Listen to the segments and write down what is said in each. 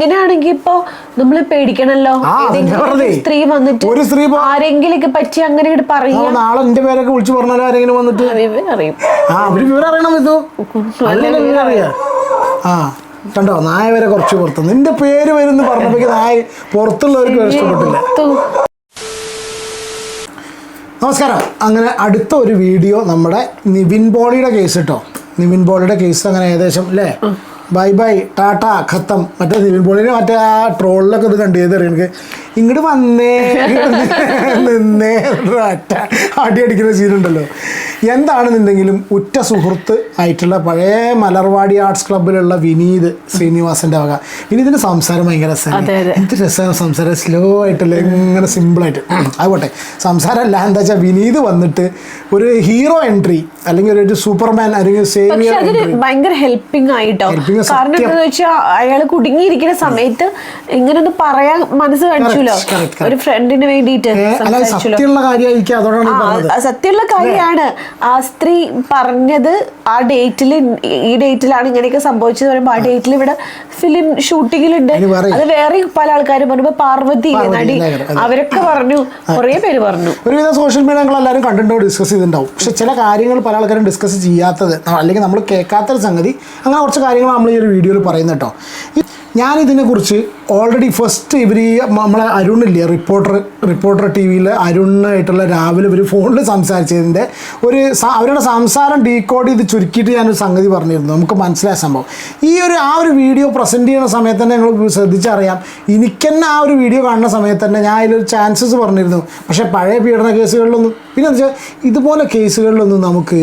ഇങ്ങനെയാണെങ്കിൽ ഇപ്പൊ നമ്മൾ പേടിക്കണല്ലോ? സ്ത്രീ വന്നിട്ട് ഒരു സ്ത്രീ ആരെങ്കിലും പറ്റി അങ്ങനെ പറയാ. നാളെ എന്റെ പേരൊക്കെ വിളിച്ചു പറഞ്ഞാലും ആരെങ്കിലും വന്നിട്ട്? അറിയും ആ അവർ വിവരം അറിയണം ഇത് വിവരം അറിയാ ആ കണ്ടോ നായ വരെ കുറച്ച് പുറത്ത്. നിന്റെ പേര് വരുന്ന് പറഞ്ഞപ്പോ നായ പുറത്തുള്ളവർക്ക് ഇഷ്ടപ്പെട്ടില്ല. നമസ്കാരം. അങ്ങനെ അടുത്ത ഒരു വീഡിയോ നമ്മുടെ നിവിൻ ബോളിയുടെ കേസ് കേട്ടോ. നിവിൻ ബോളിയുടെ കേസ് അങ്ങനെ ഏകദേശം അല്ലേ? ബൈ ബൈ ടാറ്റ ഖത്തം മറ്റേ നിവിൻ പോളിനെ മറ്റേ ആ ട്രോളിലൊക്കെ ഇത് കണ്ടു ചെയ്ത് അറിയണക്ക് ഇങ്ങോട്ട് വന്നേ നിന്നേ ടാറ്റ അടി അടിക്കുന്ന സീനുണ്ടല്ലോ എന്താണെന്നുണ്ടെങ്കിലും ഉറ്റ സുഹൃത്ത് ആയിട്ടുള്ള പഴയ മലർവാടി ആർട്സ് ക്ലബ്ബിലുള്ള വിനീത് ശ്രീനിവാസന്റെ വക. വിനീതിന്റെ സംസാരം ഭയങ്കര രസമാണ്. എന്ത് രസമാണ് സംസാരം. സ്ലോ ആയിട്ടല്ലേ ഇങ്ങനെ സിമ്പിളായിട്ട് ആയിക്കോട്ടെ. സംസാരമല്ല എന്താ വെച്ചാൽ വിനീത് വന്നിട്ട് ഒരു ഹീറോ എൻട്രി അല്ലെങ്കിൽ ഒരു സൂപ്പർമാൻ അല്ലെങ്കിൽ സേവിയർ ഭയങ്കര ഹെൽപ്പിംഗ് ആയിട്ടോ? ആ കാരണം സത്യം. എന്താന്ന് വെച്ചാൽ അയാൾ കുടുങ്ങിയിരിക്കുന്ന സമയത്ത് ഇങ്ങനൊന്ന് പറയാൻ മനസ്സ് കാണിച്ചല്ലോ. ഒരു ഫ്രണ്ടിന് വേണ്ടിയിട്ട് സത്യമുള്ള കാര്യമായിരിക്കും സത്യമുള്ള കാര്യമാണ്. ആ സ്ത്രീ പറഞ്ഞത് ആ ഡേറ്റിൽ ഈ ഡേറ്റിലാണ് ഇങ്ങനെയൊക്കെ സംഭവിച്ചത് പറയുമ്പോൾ ആ ഡേറ്റിൽ ഇവിടെ ഫിലിം ഷൂട്ടിങ്ങിലുണ്ട്. അത് വേറെ പല ആൾക്കാരും പറഞ്ഞു പാർവതി പാർവതി, നടി അവരൊക്കെ പറഞ്ഞു കുറേ പേര് പറഞ്ഞു. ഒരുവിധം സോഷ്യൽ മീഡിയ ഞങ്ങൾ എല്ലാവരും കണ്ടിട്ടുണ്ടാവും ഡിസ്കസ് ചെയ്തിട്ടുണ്ടാവും. പക്ഷെ ചില കാര്യങ്ങൾ പല ആൾക്കാരും ഡിസ്കസ് ചെയ്യാത്തത് അല്ലെങ്കിൽ നമ്മൾ കേൾക്കാത്തൊരു സംഗതി അങ്ങനെ കുറച്ച് കാര്യങ്ങൾ നമ്മൾ ഈ ഒരു വീഡിയോയിൽ പറയുന്നത് കേട്ടോ. ഞാനിതിനെക്കുറിച്ച് ഓൾറെഡി ഫസ്റ്റ് ഇവർ ഈ നമ്മളെ അരുണില്ലേ റിപ്പോർട്ടർ റിപ്പോർട്ടർ ടി വിയിൽ അരുണായിട്ടുള്ള രാവിലെ ഇവർ ഫോണിൽ സംസാരിച്ചതിന്റെ ഒരു അവരുടെ സംസാരം ഡീകോഡ് ചെയ്ത് ചുരുക്കിയിട്ട് ഞാനൊരു സംഗതി പറഞ്ഞിരുന്നു. നമുക്ക് മനസ്സിലായ സംഭവം. ഈ ഒരു ആ ഒരു വീഡിയോ പ്രസന്റ് ചെയ്യുന്ന സമയത്ത് തന്നെ ഞങ്ങൾ ശ്രദ്ധിച്ചറിയാം എനിക്ക് തന്നെ ആ ഒരു വീഡിയോ കാണുന്ന സമയത്ത് തന്നെ ഞാൻ അതിലൊരു ചാൻസസ് പറഞ്ഞിരുന്നു. പക്ഷേ പഴയ പീഡന കേസുകളിലൊന്നും പിന്നെ എന്താ വെച്ചാൽ ഇതുപോലെ കേസുകളിലൊന്നും നമുക്ക്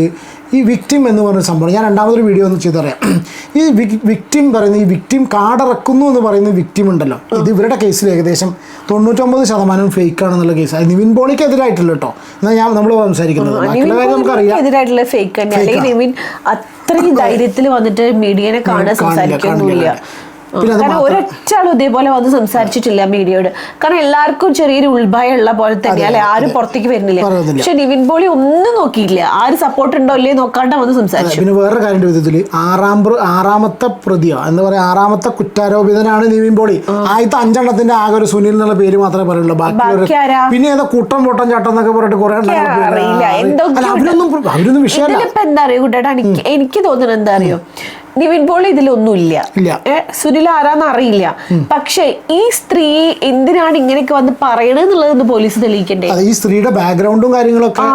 ഈ വിക്ടിം എന്ന് പറയുന്ന സംഭവം. ഞാൻ രണ്ടാമതൊരു വീഡിയോ ഒന്ന് ചെയ്തറിയാം. ഈ വിക്ടിം പറയുന്ന ഈ വിക്ടിം കാടറക്കുന്നു എന്ന് പറയുന്ന വിക്ടിം ഉണ്ടല്ലോ. ഇത് ഇവരുടെ കേസിൽ ഏകദേശം തൊണ്ണൂറ്റൊമ്പത് ശതമാനം ഫേക്ക് ആണെന്നുള്ള കേസ് നിവിൻ പോളിക്ക് എതിരായിട്ടില്ല കേട്ടോ. എന്നാൽ ഞാൻ നമ്മൾ സംസാരിക്കുന്നത്. എതിരായിട്ടുള്ള ഫേക്ക് നിവിൻ അത്രയും ധൈര്യത്തിൽ വന്നിട്ട് മീഡിയനെ കാണാൻ കാണില്ല, ഒരൊറ്റാളും ഇതേപോലെ വന്ന് സംസാരിച്ചിട്ടില്ല മീഡിയയോട് കാരണം എല്ലാവർക്കും ചെറിയൊരു ഉൾഭയം ഉള്ള പോലെ തന്നെ അല്ലെ? ആരും പുറത്തേക്ക് വരുന്നില്ല. പക്ഷെ നിവിൻ പോളി ഒന്നും നോക്കിയില്ല ആര് സപ്പോർട്ട് ഉണ്ടോ ഇല്ലേ നോക്കാണ്ട് വന്ന് സംസാരിച്ചു. പിന്നെ വേറൊരു കാര്യം വിധത്തിൽ. ആറാം ആറാമത്തെ പ്രതിയോ എന്താ പറയാ ആറാമത്തെ കുറ്റാരോപിതനാണ് നിവിൻ പോളി. ആദ്യത്തെ അഞ്ചെണ്ണത്തിന്റെ ആകെ ഒരു സുനിൽ എന്നുള്ള പേര് മാത്രമേ പറയുള്ളൂ. ബാക്കി പിന്നെ ഏതോ കൂട്ടം പൊട്ടം ചട്ടം എന്നൊക്കെ പറഞ്ഞിട്ട് കുറെ അവരൊന്നും അവരൊന്നും വിഷയമല്ല. എന്താ അറിയോ കുട്ടേട്ടാ എനിക്ക് എനിക്ക് തോന്നുന്നത് എന്താ അറിയോ? നിവിൻ പോളി ഇതിലൊന്നുമില്ല. സുനിൽ ആരാന്ന് അറിയില്ല. പക്ഷെ ഈ സ്ത്രീ എന്തിനാണ് ഇങ്ങനെയൊക്കെ വന്ന് പറയണെന്നുള്ളതെന്ന് പോലീസ് തെളിയിക്കണ്ടേ? ഈ സ്ത്രീയുടെ ബാക്ക്ഗ്രൗണ്ടും കാര്യങ്ങളൊക്കെ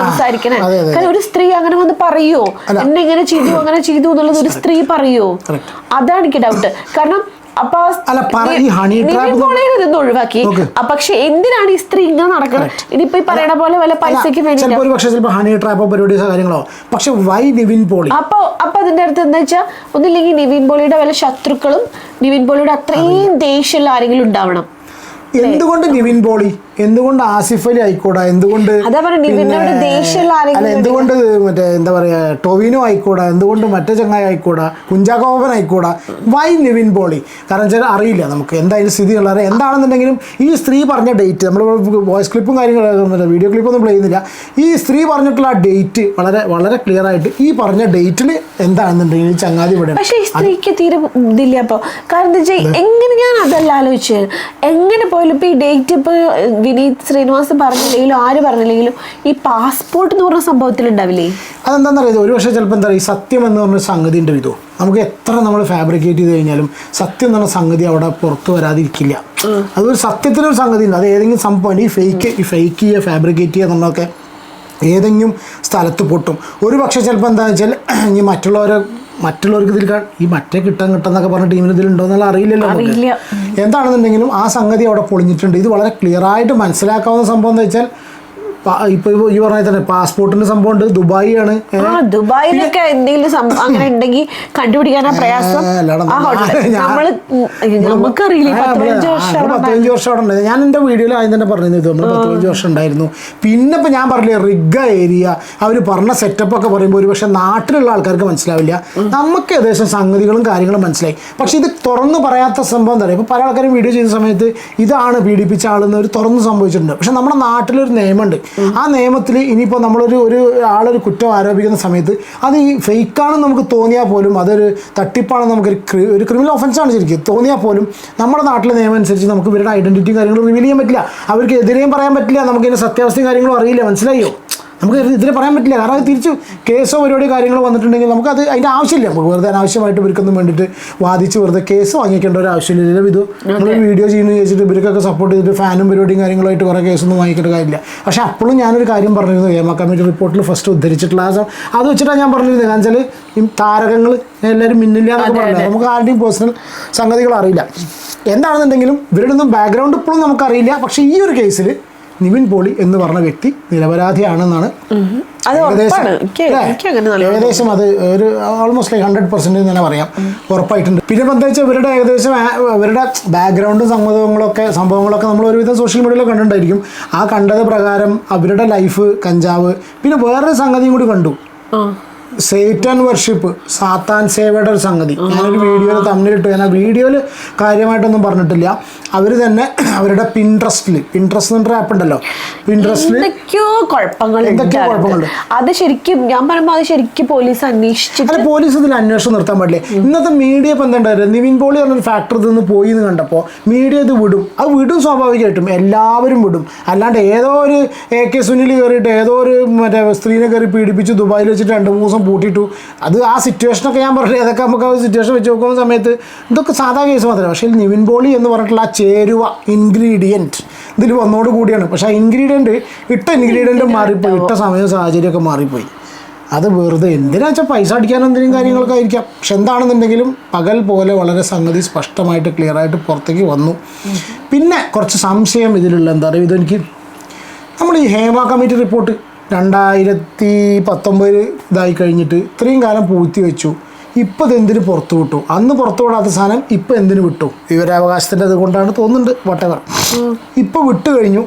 സംസാരിക്കണേ? കാരണം ഒരു സ്ത്രീ അങ്ങനെ വന്ന് പറയോ? എന്നെ ഇങ്ങനെ ചെയ്തു അങ്ങനെ ചെയ്തു എന്നുള്ളത് ഒരു സ്ത്രീ പറയോ. അതാണ് എനിക്ക് ഡൗട്ട് കാരണം അപ്പൊ ഇതൊന്ന് ഒഴിവാക്കി. പക്ഷെ എന്തിനാണ് ഈ സ്ത്രീ ഇങ്ങനെ നടക്കുന്നത് ഇനിയിപ്പോ ഈ പറയണ പോലെ വല്ല പൈസക്ക് വേണ്ടി പക്ഷേ ചിലപ്പോൾ ഹണി ട്രാപ്പോ പരിപാടിയോ കാര്യങ്ങളോ. പക്ഷെ വൈ നിവിൻ പോളി? അപ്പൊ അപ്പൊ അതിന്റെ അടുത്ത് എന്താ വെച്ചാൽ ഒന്നില്ലെങ്കിൽ നിവിൻ പോളിയുടെ വല്ല ശത്രുക്കളും നിവിൻ പോളിയുടെ അത്രയും ദേഷ്യമുള്ള ആരെങ്കിലും ഉണ്ടാവണം. എന്തുകൊണ്ട് നിവിൻ പോളി? എന്തുകൊണ്ട് ആസിഫ് അലി ആയിക്കൂടാ? എന്തുകൊണ്ട് അല്ല എന്തുകൊണ്ട് മറ്റേ എന്താ പറയാ ടൊവിനോ ആയിക്കൂടാ? എന്തുകൊണ്ട് മറ്റേ ചങ്ങായി ആയിക്കൂടാ? കുഞ്ചാക്കോപൻ ആയിക്കൂടാ? വൈ നിവിൻ പോളി? കാരണം വെച്ചാൽ അറിയില്ല നമുക്ക് എന്തായാലും സ്ഥിതി ഉള്ളത് എന്താണെന്നുണ്ടെങ്കിലും ഈ സ്ത്രീ പറഞ്ഞ ഡേറ്റ് നമ്മൾ വോയിസ് ക്ലിപ്പും കാര്യങ്ങളും വീഡിയോ ക്ലിപ്പൊന്നും പ്ലേ ചെയ്യുന്നില്ല. ഈ സ്ത്രീ പറഞ്ഞിട്ടുള്ള ആ ഡേറ്റ് വളരെ വളരെ ക്ലിയർ ആയിട്ട് ഈ പറഞ്ഞ ഡേറ്റിൽ എന്താണെന്നുണ്ടെങ്കിൽ ചങ്ങാതി ഇവിടെ പക്ഷേ സ്ത്രീക്ക് തീരെ ഇതില്ല അപ്പോൾ. കാരണം എങ്ങനെ ഞാൻ അതല്ല ആലോചിച്ചത്? എങ്ങനെ പോയാലും ഇപ്പോൾ ഈ ഡേറ്റ് ഇപ്പോൾ വിനീത് ശ്രീനിവാസ് പറഞ്ഞില്ലെങ്കിലും ആര് പറഞ്ഞില്ലെങ്കിലും ഈ പാസ്പോർട്ട് എന്ന് പറഞ്ഞ സംഭവത്തിൽ ഉണ്ടാവില്ലേ? അതെന്താണെന്ന് അറിയാം ഒരു പക്ഷേ ചിലപ്പോൾ എന്താ പറയുക സത്യം എന്ന് പറഞ്ഞ സംഗതി ഉണ്ട് ഇതോ നമുക്ക് എത്ര നമ്മൾ ഫാബ്രിക്കേറ്റ് ചെയ്ത് കഴിഞ്ഞാലും സത്യം എന്ന് പറഞ്ഞ സംഗതി അവിടെ പുറത്ത് വരാതിരിക്കില്ല. അതൊരു സത്യത്തിനൊരു സംഗതി ഉണ്ട്. അത് ഏതെങ്കിലും സംഭവം ഈ ഫേക്ക് ഈ ഫേക്ക് ചെയ്യുക ഫാബ്രിക്കേറ്റ് ചെയ്യുക എന്നുള്ളതൊക്കെ ഏതെങ്കിലും സ്ഥലത്ത് പൊട്ടും. ഒരു പക്ഷേ ചിലപ്പോൾ എന്താണെന്ന് വെച്ചാൽ ഈ മറ്റുള്ളവരെ മറ്റുള്ളവർക്ക് ഇതിൽ ഈ മറ്റേ കിട്ടാൻ കിട്ടാന്നൊക്കെ പറഞ്ഞ ടീമിന് ഇതിൽ ഉണ്ടോ എന്നുള്ള അറിയില്ലല്ലോ. എന്താണെന്നുണ്ടെങ്കിലും ആ സംഗതി അവിടെ പൊളിഞ്ഞിട്ടുണ്ട് ഇത് വളരെ ക്ലിയർ ആയിട്ട് മനസ്സിലാക്കാവുന്ന സംഭവം എന്ന് വെച്ചാൽ ഇപ്പൊ ഈ പറഞ്ഞ തന്നെ പാസ്പോർട്ടിന്റെ സംഭവം ഉണ്ട് ദുബായി ആണ് ദുബായിലൊക്കെ എന്തെങ്കിലും അങ്ങനെ ഉണ്ടെങ്കിൽ കണ്ടുപിടിക്കാനാ പ്രയാസം. നമുക്കറിയില്ല വർഷം അവിടെ ഉണ്ടായിരുന്നു. ഞാൻ എന്റെ വീഡിയോയിൽ ആദ്യം തന്നെ പറഞ്ഞിരുന്നു നമ്മൾ പത്ത് പതിനഞ്ച് വർഷം ഉണ്ടായിരുന്നു. പിന്നെ ഇപ്പൊ ഞാൻ പറഞ്ഞില്ലേ റിഗ ഏരിയ അവർ പറഞ്ഞ സെറ്റപ്പ് ഒക്കെ പറയുമ്പോൾ ഒരു പക്ഷെ നാട്ടിലുള്ള ആൾക്കാർക്ക് മനസ്സിലാവില്ല. നമുക്ക് ഏകദേശം സംഗതികളും കാര്യങ്ങളും മനസ്സിലായി. പക്ഷെ ഇത് തുറന്നു പറയാത്ത സംഭവം എന്താ പറയുക ഇപ്പൊ പല ആൾക്കാരും വീഡിയോ ചെയ്യുന്ന സമയത്ത് ഇതാണ് പീഡിപ്പിച്ച ആളെന്ന് ഒരു തുറന്ന് സംഭവിച്ചിട്ടുണ്ട്. പക്ഷെ നമ്മുടെ നാട്ടിലൊരു നിയമമുണ്ട്. ആ നിയമത്തിൽ ഇനിയിപ്പോൾ നമ്മളൊരു ഒരു ആളൊരു കുറ്റം ആരോപിക്കുന്ന സമയത്ത് അത് ഈ ഫേക്കാണെന്ന് നമുക്ക് തോന്നിയാൽ പോലും അതൊരു തട്ടിപ്പാണെന്ന് നമുക്കൊരു ഒരു ക്രിമിനൽ ഒഫൻസാണ് ശരിക്കും. തോന്നിയാൽ പോലും നമ്മുടെ നാട്ടിലെ നിയമം അനുസരിച്ച് നമുക്ക് ഇവരുടെ ഐഡന്റിറ്റിയും കാര്യങ്ങളും റിവീൽ ചെയ്യാൻ പറ്റില്ല. അവർക്ക് എതിരെയും പറയാൻ പറ്റില്ല. നമുക്ക് ഇതിന്റെ സത്യാവസ്ഥയും കാര്യങ്ങളും അറിയില്ല. മനസ്സിലായോ? നമുക്ക് ഇതിനെ പറയാൻ പറ്റില്ല. കാരണം അത് തിരിച്ച് കേസോ പരിപാടി കാര്യങ്ങളോ വന്നിട്ടുണ്ടെങ്കിൽ നമുക്ക് അത് അതിന്റെ ആവശ്യമില്ല. നമുക്ക് വെറുതെ അനാവശ്യമായിട്ട് ഇവർക്കൊന്നും വേണ്ടിയിട്ട് വാദിച്ച് വെറുതെ കേസ് വാങ്ങിക്കേണ്ട ഒരു ആവശ്യമില്ല. ഇത് നമ്മൾ വീഡിയോ ചെയ്യുന്ന ചോദിച്ചിട്ട് ഇവർക്കൊക്കെ സപ്പോർട്ട് ചെയ്തിട്ട് ഫാനും പരിപാടിയും കാര്യങ്ങളായിട്ട് കുറേ കേസൊന്നും വാങ്ങിക്കേണ്ട കാര്യമില്ല. പക്ഷേ അപ്പോഴും ഞാനൊരു കാര്യം പറഞ്ഞിരുന്നു. ഹേമ കമ്മിറ്റി റിപ്പോർട്ടിൽ ഫസ്റ്റ് ഉദ്ധരിച്ചിട്ടുള്ള ആ അത് വെച്ചിട്ടാണ് ഞാൻ പറഞ്ഞിരുന്നത്. കാരണം വെച്ചാൽ ഈ താരകങ്ങൾ എല്ലാവരും മിന്നില്ല എന്നൊക്കെ പറഞ്ഞത് നമുക്ക് ആരുടെയും പേഴ്സണൽ സംഗതികൾ അറിയില്ല. എന്താണെന്നുണ്ടെങ്കിലും ഇവരുടെ ഒന്നും ബാക്ക്ഗ്രൗണ്ട് ഇപ്പോഴും നമുക്കറിയില്ല. പക്ഷേ ഈ ഒരു കേസിൽ നിവിൻ പോളി എന്ന് പറഞ്ഞ വ്യക്തി നിരപരാധിയാണെന്നാണ് ഏകദേശം അത് ഒരു ഓൾമോസ്റ്റ് ലൈക്ക് ഹൺഡ്രഡ് പെർസെന്റ് തന്നെ പറയാം. ഉറപ്പായിട്ടുണ്ട്. പിന്നെ പ്രത്യേകിച്ച് ഇവരുടെ ഏകദേശം ഇവരുടെ അവരുടെ ബാക്ക്ഗ്രൗണ്ടും സംഭവങ്ങളൊക്കെ സംഭവങ്ങളൊക്കെ നമ്മൾ ഒരുവിധം സോഷ്യൽ മീഡിയയിൽ കണ്ടിട്ടുണ്ടായിരിക്കും. ആ കണ്ടത് പ്രകാരം അവരുടെ ലൈഫ് കഞ്ചാവ് പിന്നെ വേറൊരു സംഗതിയും കൂടി കണ്ടു. സേറ്റൻ വർഷിപ്പ് സാത്താൻ സേവയുടെ ഒരു സംഗതി. ഞാനൊരു വീഡിയോയിൽ തമ്മിലിട്ടു. ഞാൻ ആ വീഡിയോയിൽ കാര്യമായിട്ടൊന്നും പറഞ്ഞിട്ടില്ല. അവർ തന്നെ അവരുടെ പിൻട്രസ്റ്റിൽ പിൻട്രസ്റ്റ് എന്ന് പറഞ്ഞ ആപ്പ് ഉണ്ടല്ലോ. പിൻട്രസ്റ്റിൽ എന്തൊക്കെയോ കുഴപ്പങ്ങൾ എന്തൊക്കെയോ കുഴപ്പങ്ങളുണ്ട്. അത് ശരിക്കും ഞാൻ പറയുമ്പോൾ അത് ശരിക്കും പോലീസ് അന്വേഷിച്ചിട്ട് അല്ല പോലീസ് ഇതിൽ അന്വേഷണം നിർത്താൻ പാടില്ലേ? ഇന്നത്തെ മീഡിയ ഇപ്പം എന്താ നിവിൻ പോളി പറഞ്ഞൊരു ഫാക്ടറി നിന്ന് പോയി എന്ന് കണ്ടപ്പോൾ മീഡിയ ഇത് വിടും. അത് വിടും സ്വാഭാവികമായിട്ടും. എല്ലാവരും വിടും. അല്ലാണ്ട് ഏതോ ഒരു എ കെ സുനിൽ കയറിയിട്ട് ഏതോ ഒരു മറ്റേ സ്ത്രീനെ കയറി പീഡിപ്പിച്ച് ദുബായിൽ വെച്ചിട്ട് രണ്ട് മൂന്ന് ദിവസം പൂട്ടിയിട്ടു. അത് ആ സിറ്റുവേഷനൊക്കെ ഞാൻ പറഞ്ഞു അതൊക്കെ നമുക്ക് ആ സിറ്റുവേഷൻ വെച്ച് നോക്കുന്ന സമയത്ത് ഇതൊക്കെ സാധാ കേസ് മാത്രമേ പക്ഷേ നിവിൻ പോളി എന്ന് പറഞ്ഞിട്ടുള്ള ആ ചേരുവ ഇൻഗ്രീഡിയന്റ് ഇതിൽ വന്നോട് കൂടിയാണ്. പക്ഷേ ആ ഇൻഗ്രീഡിയന്റ് ഇട്ട ഇൻഗ്രീഡിയന്റ് മാറിപ്പോയി ഇട്ട? സമയവും സാഹചര്യമൊക്കെ മാറിപ്പോയി. അത് വെറുതെ എന്തിനാ വെച്ചാൽ പൈസ അടിക്കാൻ എന്തെങ്കിലും കാര്യങ്ങളൊക്കെ ആയിരിക്കാം പക്ഷെ എന്താണെന്നുണ്ടെങ്കിലും പകൽ പോലെ വളരെ സംഗതി സ്പഷ്ടമായിട്ട് ക്ലിയർ ആയിട്ട് പുറത്തേക്ക് വന്നു. പിന്നെ കുറച്ച് സംശയം ഇതിലുള്ള എന്താ പറയുക ഇതെനിക്ക് നമ്മൾ ഈ ഹേമ കമ്മിറ്റി റിപ്പോർട്ട് രണ്ടായിരത്തി പത്തൊമ്പതിൽ ഇതായി കഴിഞ്ഞിട്ട് ഇത്രയും കാലം പൂഴ്ത്തി വെച്ചു. ഇപ്പോൾ ഇതെന്തിനു പുറത്തു വിട്ടു? അന്ന് പുറത്തു വിടാത്ത സാധനം ഇപ്പോൾ എന്തിനു വിട്ടു? വിവരാവകാശത്തിന്റെ അതുകൊണ്ടാണ് തോന്നുന്നുണ്ട് വട്ടവർ ഇപ്പോൾ വിട്ടു കഴിഞ്ഞു.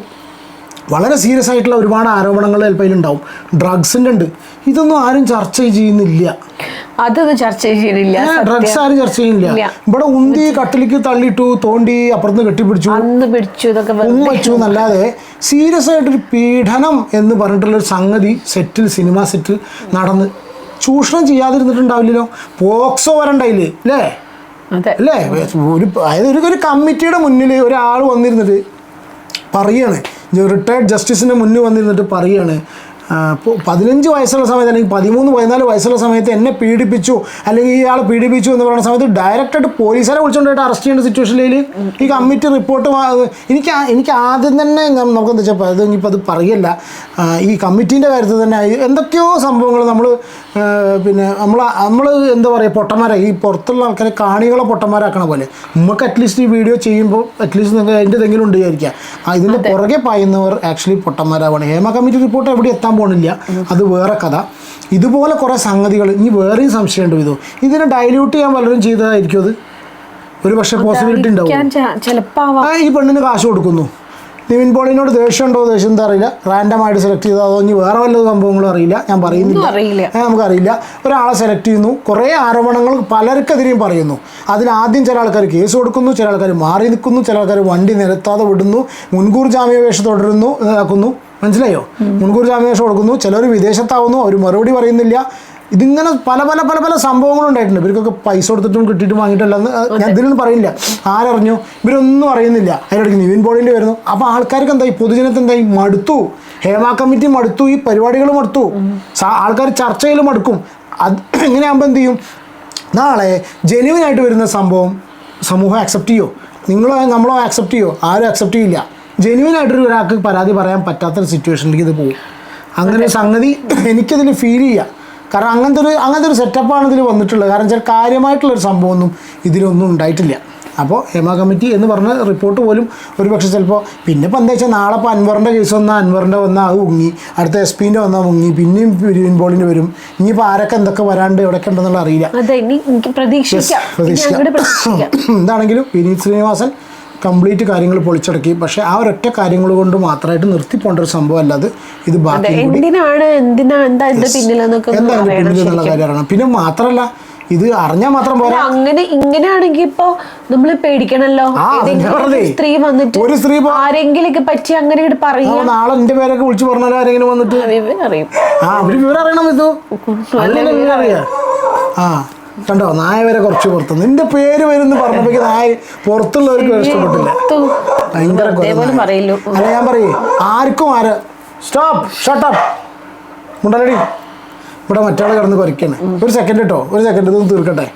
വളരെ സീരിയസ് ആയിട്ടുള്ള ഒരുപാട് ആരോപണങ്ങൾ ചിലപ്പോൾ അതിലുണ്ടാവും ഡ്രഗ്സിന്റെ ഉണ്ട്. ഇതൊന്നും ആരും ചർച്ച ചെയ്യുന്നില്ല. അതൊന്നും ചർച്ച ചെയ്യുന്നില്ല ഡ്രഗ്സ്. ആരും ചർച്ച ചെയ്യുന്നില്ല. ഇവിടെ ഉന്തി കട്ടിലേക്ക് തള്ളിട്ടു തോണ്ടി അപ്പുറത്ത് കെട്ടിപ്പിടിച്ചു. അന്ന് പിടിച്ചു ഇതൊക്കെ വെച്ചു എന്നല്ലാതെ സീരിയസ് ആയിട്ടൊരു പീഡനം എന്ന് പറഞ്ഞിട്ടുള്ള ഒരു സംഗതി സെറ്റിൽ സിനിമ സെറ്റിൽ നടന്ന്. ചൂഷണം ചെയ്യാതിരുന്നിട്ടുണ്ടാവില്ലല്ലോ. പോക്സോ വരണ്ടായില്ലേ അല്ലേ അല്ലേ ഒരു അതായത് ഒരു കമ്മിറ്റിയുടെ മുന്നിൽ ഒരാൾ വന്നിരുന്നിട്ട് പറയാണ്. റിട്ടയർഡ് ജസ്റ്റിസിന്റെ മുന്നിൽ വന്നിരുന്നിട്ട് പറയാണ്. പതിനഞ്ച് വയസ്സുള്ള സമയത്ത് അല്ലെങ്കിൽ പതിമൂന്ന് പതിനാല് വയസ്സുള്ള സമയത്ത് എന്നെ പീഡിപ്പിച്ചു അല്ലെങ്കിൽ ഇയാൾ പീഡിപ്പിച്ചു എന്ന് പറയുന്ന സമയത്ത് ഡയറക്റ്റായിട്ട് പോലീസുകാരെ വിളിച്ചുകൊണ്ടായിട്ട് അറസ്റ്റ് ചെയ്യേണ്ട സിറ്റുവേഷനിൽ ഈ കമ്മിറ്റി റിപ്പോർട്ട് എനിക്ക് എനിക്ക് ആദ്യം തന്നെ നമുക്ക് എന്താ വെച്ചാൽ അത് ഇനിയിപ്പോൾ അത് പറയല്ല. ഈ കമ്മിറ്റീന്റെ കാര്യത്തിൽ തന്നെ എന്തൊക്കെയോ സംഭവങ്ങൾ നമ്മൾ പിന്നെ നമ്മൾ നമ്മൾ എന്താ പറയുക പൊട്ടന്മാരെ ഈ പുറത്തുള്ള ആൾക്കാരെ കാണികളെ പൊട്ടന്മാരാക്കണ പോലെ. നമുക്ക് അറ്റ്ലീസ്റ്റ് ഈ വീഡിയോ ചെയ്യുമ്പോൾ അറ്റ്ലീസ്റ്റ് നിങ്ങൾക്ക് അതിന്റെ എന്തെങ്കിലും ഉണ്ട് വിചാരിക്കുക. ഇതിന്റെ പുറകെ പായുന്നവർ ആക്ച്വലി പൊട്ടന്മാരാവാണ്. ഹേമ കമ്മിറ്റി റിപ്പോർട്ട് എവിടെ എത്താൻ പോകണില്ല അത് വേറെ കഥ. ഇതുപോലെ കുറേ സംഗതികൾ ഇനി വേറെയും സംശയമുണ്ട് ഇതോ? ഇതിനെ ഡൈല്യൂട്ട് ചെയ്യാൻ പലരും ചെയ്തതായിരിക്കും അത്. ഒരു പക്ഷേ പോസിബിലിറ്റി ഉണ്ടാവും. ഈ പെണ്ണിന് കാശ് കൊടുക്കുന്നു. നിവിൻ പോളിനോട് ദേഷ്യമുണ്ടോ ദേഷ്യം എന്താ അറിയില്ല. റാൻഡമായിട്ട് സെലക്ട് ചെയ്തോ? അതോ ഇനി വേറെ വല്ല സംഭവങ്ങളും അറിയില്ല? ഞാൻ പറയുന്നില്ല. നമുക്കറിയില്ല ഒരാളെ സെലക്ട് ചെയ്യുന്നു. കുറേ ആരോപണങ്ങൾ പലർക്കെതിരെയും പറയുന്നു. അതിൽ ആദ്യം ചില ആൾക്കാർ കേസ് കൊടുക്കുന്നു. ചില ആൾക്കാർ മാറി നിൽക്കുന്നു. ചില ആൾക്കാർ വണ്ടി നിരത്താതെ വിടുന്നു. മുൻകൂർ ജാമ്യാപേക്ഷ തുടരുന്നു. ഇതാക്കുന്നു. മനസ്സിലായോ? മുൻകൂർ ജാമ്യാപേക്ഷ കൊടുക്കുന്നു ചിലർ വിദേശത്താവുന്നു അവർ മറുപടി പറയുന്നില്ല. ഇതിങ്ങനെ പല പല പല പല സംഭവങ്ങളും ഉണ്ടായിട്ടുണ്ട്. ഇവർക്കൊക്കെ പൈസ കൊടുത്തിട്ടും കിട്ടിയിട്ടും വാങ്ങിയിട്ടല്ലെന്ന് ഞാൻ ഇതിലൊന്നും പറയില്ല. ആരറിഞ്ഞു? ഇവരൊന്നും അറിയുന്നില്ല. അതിനിടയ്ക്ക് നിവിൻ പോളിന്റെ വരുന്നു. അപ്പോൾ ആൾക്കാർക്ക് എന്തായി? പൊതുജനത്തെ എന്തായി? മടുത്തു. ഹേമ കമ്മിറ്റി മടുത്തു. ഈ പരിപാടികൾ മടുത്തു. ആൾക്കാർ ചർച്ചയിൽ മടുക്കും. അത് എങ്ങനെയാകുമ്പോൾ എന്ത് ചെയ്യും? നാളെ ജെനുവിനായിട്ട് വരുന്ന സംഭവം സമൂഹം ആക്സെപ്റ്റ് ചെയ്യോ? നിങ്ങളോ നമ്മളോ ആക്സെപ്റ്റ് ചെയ്യോ? ആരും ആക്സെപ്റ്റ് ചെയ്യില്ല. ജെനുവിനായിട്ടൊരു ഒരാൾക്ക് പരാതി പറയാൻ പറ്റാത്തൊരു സിറ്റുവേഷനിലേക്ക് ഇത് പോകും. അങ്ങനെ ഒരു സംഗതി എനിക്കതിൽ ഫീൽ ചെയ്യാം. കാരണം അങ്ങനത്തെ ഒരു അങ്ങനത്തെ ഒരു സെറ്റപ്പാണ് ഇതിൽ വന്നിട്ടുള്ളത്. കാരണം വെച്ചാൽ കാര്യമായിട്ടുള്ളൊരു സംഭവമൊന്നും ഇതിലൊന്നും ഉണ്ടായിട്ടില്ല. അപ്പോൾ ഹേമ കമ്മിറ്റി എന്ന് പറഞ്ഞ റിപ്പോർട്ട് പോലും ഒരു പക്ഷേ ചിലപ്പോൾ പിന്നെ ഇപ്പം എന്താ വെച്ചാൽ നാളെ ഇപ്പോൾ അൻവറിന്റെ കേസ് വന്നാൽ അൻവറിന്റെ വന്നാൽ അത് മുങ്ങി. അടുത്ത എസ് പിന്റെ വന്നാൽ മുങ്ങി. പിന്നെയും വിൻ വരും. ഇനിയിപ്പോൾ ആരൊക്കെ എന്തൊക്കെ വരാണ്ട് എവിടെയൊക്കെ ഉണ്ടെന്നുള്ള അറിയില്ല. എന്താണെങ്കിലും വിനീത് ശ്രീനിവാസൻ കംപ്ലീറ്റ് കാര്യങ്ങൾ പൊളിച്ചടക്കി. പക്ഷേ ആ ഒരൊറ്റ കാര്യങ്ങൾ കൊണ്ട് മാത്രമായിട്ട് നിർത്തിപ്പോണ്ട ഒരു സംഭവം അല്ലാതെ ഇത് ബാക്കി എന്തിനാണ് എന്തിനാ എന്താ പിന്നിലെന്നൊക്കെ എന്താണ് കാര്യം അറിയണം പിന്നെ മാത്രല്ല ഇത് അറിഞ്ഞാൽ മാത്രം പോരാ. അങ്ങനെ ഇങ്ങനെയാണെങ്കിൽ ഇപ്പൊ നമ്മൾ പേടിക്കണല്ലോ. സ്ത്രീ വന്നിട്ട് ഒരു സ്ത്രീ ആരെങ്കിലും പറ്റി അങ്ങനെ പറയും? നാളെ എന്റെ പേരൊക്കെ വിളിച്ചു പറഞ്ഞാലും ആരെങ്കിലും വന്നിട്ട്? അറിയും ആ അവർ വിവരം അറിയണം ഇത് അല്ലെങ്കിൽ വിവരം ആ. കണ്ടോ? നായ വരെ കുറച്ച് പുറത്ത്. നിന്റെ പേര് വരുന്ന പറഞ്ഞപ്പോഴേക്ക് നായ പുറത്തുള്ളവർക്ക് ഇഷ്ടപ്പെട്ടില്ല. ഭയങ്കര അല്ല ഞാൻ പറയേ. ആർക്കും ആര്? സ്റ്റോപ്പ് ഷട്ടപ്പ് മുണ്ടലടി ഇവിടെ മറ്റാൾ കിടന്ന് കുറയ്ക്കാണ് ഒരു സെക്കൻഡ് കേട്ടോ ഒരു സെക്കൻഡ് ഇതൊന്ന് തീർക്കട്ടെ.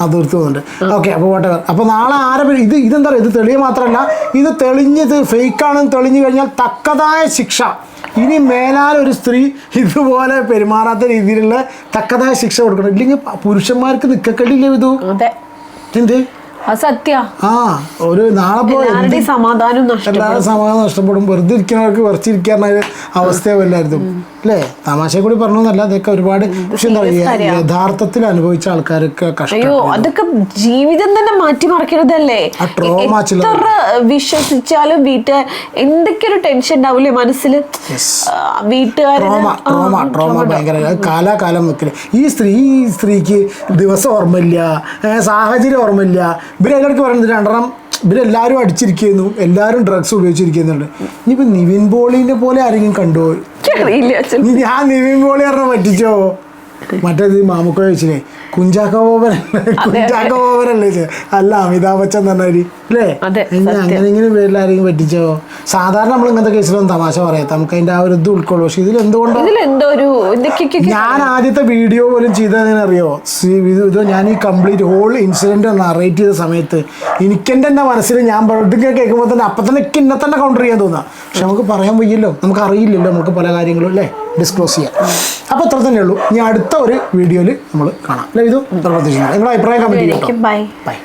ആ തീർത്ത് പോകുന്നുണ്ട്. ഓക്കെ അപ്പോൾ പോട്ടെ അപ്പോൾ നാളെ ആരെ ഇത് ഇതെന്താ പറയുക? ഇത് തെളിയ മാത്രമല്ല ഇത് തെളിഞ്ഞത് ഫേക്കാണെന്ന് തെളിഞ്ഞു കഴിഞ്ഞാൽ തക്കതായ ശിക്ഷ. ഇനി മേലാൽ ഒരു സ്ത്രീ ഇതുപോലെ പെരുമാറാത്ത രീതിയിലുള്ള തക്കതായ ശിക്ഷ കൊടുക്കണം. ഇല്ലെങ്കിൽ പുരുഷന്മാർക്ക് നിക്കക്കല്ലില്ലേ ഇതു അതെ. എന്ത്? സത്യ. ആ ഒരു നാളെ സമാധാനം എല്ലാവരും സമാധാനം നഷ്ടപ്പെടും. വെറുതെ ഇരിക്കുന്നവർക്ക് വെറച്ചിരിക്കാറുന്ന ഒരു അവസ്ഥയാവില്ലായിരുന്നു അല്ലേ? തമാശ കൂടി പറഞ്ഞല്ല അതൊക്കെ ഒരുപാട് പക്ഷെ എന്താ പറയുക യഥാർത്ഥത്തിൽ അനുഭവിച്ച ആൾക്കാരൊക്കെ കഷ്ടം അയ്യോ അതൊക്കെ ജീവിതം തന്നെ ചില- എത്ര വിശ്വസിച്ചാലും വീട്ടുകാർ എന്തൊക്കെ ഒരു ടെൻഷൻ ഉണ്ടാവില്ലേ മനസ്സിൽ. വീട്ടുകാർ കാലാകാലം നിൽക്കില്ല ഈ സ്ത്രീ ഈ സ്ത്രീക്ക് ദിവസം ഓർമ്മയില്ല. സാഹചര്യം ഓർമ്മയില്ല. ഇവരെല്ലാവർക്കും പറയുന്നത് രണ്ടെണ്ണം ഇവരെല്ലാവരും അടിച്ചിരിക്കുന്നു എല്ലാവരും ഡ്രഗ്സ് ഉപയോഗിച്ചിരിക്കുന്നുണ്ട്. ഇനിയിപ്പോൾ നിവിൻ പോളിനെ പോലെ ആരെങ്കിലും കണ്ടോ? അറിയില്ല അച്ഛൻ. നീ ഞാൻ നിവിൻ പോളി പറഞ്ഞ പറ്റിച്ചോ? മറ്റേത് മാമുക്കോ ചോദിച്ചില്ലേ? കുഞ്ചാക്കോ ബോബൻ കുഞ്ചാക്കോ ബോബനല്ലേ അല്ല അമിതാഭ് ബച്ചൻ തന്നെ അല്ലേ? അങ്ങനെ ഇങ്ങനെ പേരിൽ ആരെങ്കിലും പറ്റിച്ചോ? സാധാരണ നമ്മൾ ഇങ്ങനത്തെ കേസിലൊന്നും തമാശ പറയാം നമുക്ക് അതിന്റെ ആ ഒരു ഇത് ഉൾക്കൊള്ളു. പക്ഷെ ഇതിൽ എന്തുകൊണ്ടോ ഇതിലെന്തോ ഒരു എന്തൊക്കെയൊക്കെ ഞാൻ ആദ്യത്തെ വീഡിയോ പോലും സി- ഇത് ഞാൻ ഈ കംപ്ലീറ്റ് ഹോൾ ഇൻസിഡന്റ് നറേറ്റ് ചെയ്ത സമയത്ത് എനിക്കെന്റെ തന്നെ മനസ്സിൽ ഞാൻ ഇതൊക്കെ കേൾക്കുമ്പോൾ തന്നെ അപ്പം തന്നെ എനിക്ക് ഇന്നെ തന്നെ കൗണ്ടർ ചെയ്യാൻ തോന്നുക പക്ഷെ നമുക്ക് പറയാൻ വയ്യല്ലോ. നമുക്ക് അറിയില്ലല്ലോ. നമുക്ക് പല കാര്യങ്ങളും അല്ലേ? ഡിസ്ക്ലോസ് ചെയ്യാം അപ്പോൾ ഇത്ര തന്നെ ഉള്ളൂ. ഇനി അടുത്ത ഒരു വീഡിയോയിൽ നമ്മൾ കാണാം. അല്ലേ ഇത് പ്രവർത്തിച്ചു നിങ്ങളുടെ അഭിപ്രായം കമന്റ് ചെയ്യാം ബൈ ബൈ